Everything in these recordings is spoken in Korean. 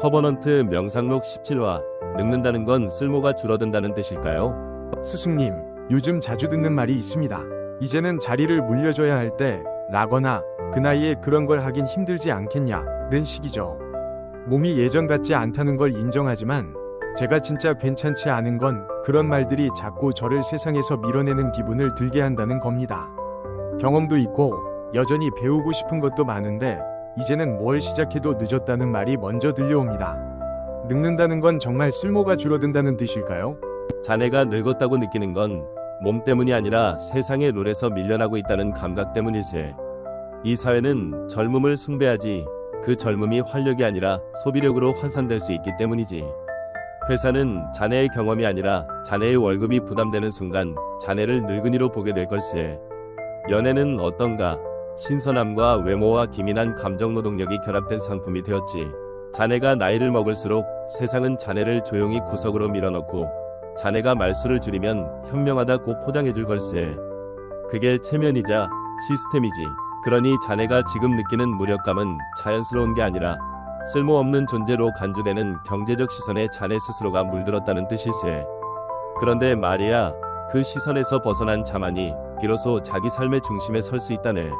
커버넌트 명상록 17화 늙는다는 건 쓸모가 줄어든다는 뜻일까요? 스승님, 요즘 자주 듣는 말이 있습니다. 이제는 자리를 물려줘야 할 때, 라거나, 그 나이에 그런 걸 하긴 힘들지 않겠냐는 식이죠. 몸이 예전 같지 않다는 걸 인정하지만, 제가 진짜 괜찮지 않은 건 그런 말들이 자꾸 저를 세상에서 밀어내는 기분을 들게 한다는 겁니다. 경험도 있고, 여전히 배우고 싶은 것도 많은데, 이제는 뭘 시작해도 늦었다는 말이 먼저 들려옵니다. 늙는다는 건 정말 쓸모가 줄어든다는 뜻일까요? 자네가 늙었다고 느끼는 건 몸 때문이 아니라 세상의 룰에서 밀려나고 있다는 감각 때문일세. 이 사회는 젊음을 숭배하지 그 젊음이 활력이 아니라 소비력으로 환산될 수 있기 때문이지. 회사는 자네의 경험이 아니라 자네의 월급이 부담되는 순간 자네를 늙은이로 보게 될 걸세. 연애는 어떤가? 신선함과 외모와 기민한 감정 노동력이 결합된 상품이 되었지. 자네가 나이를 먹을수록 세상은 자네를 조용히 구석으로 밀어넣고 자네가 말수를 줄이면 현명하다고 포장해줄 걸세. 그게 체면이자 시스템이지. 그러니 자네가 지금 느끼는 무력감은 자연스러운 게 아니라 쓸모없는 존재로 간주되는 경제적 시선에 자네 스스로가 물들었다는 뜻일세. 그런데 말이야, 그 시선에서 벗어난 자만이 비로소 자기 삶의 중심에 설 수 있다네.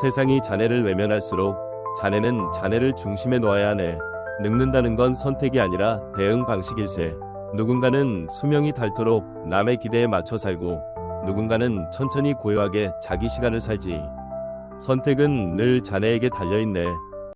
세상이 자네를 외면할수록 자네는 자네를 중심에 놓아야 하네. 늙는다는 건 선택이 아니라 대응 방식일세. 누군가는 수명이 닳도록 남의 기대에 맞춰 살고 누군가는 천천히 고요하게 자기 시간을 살지. 선택은 늘 자네에게 달려있네.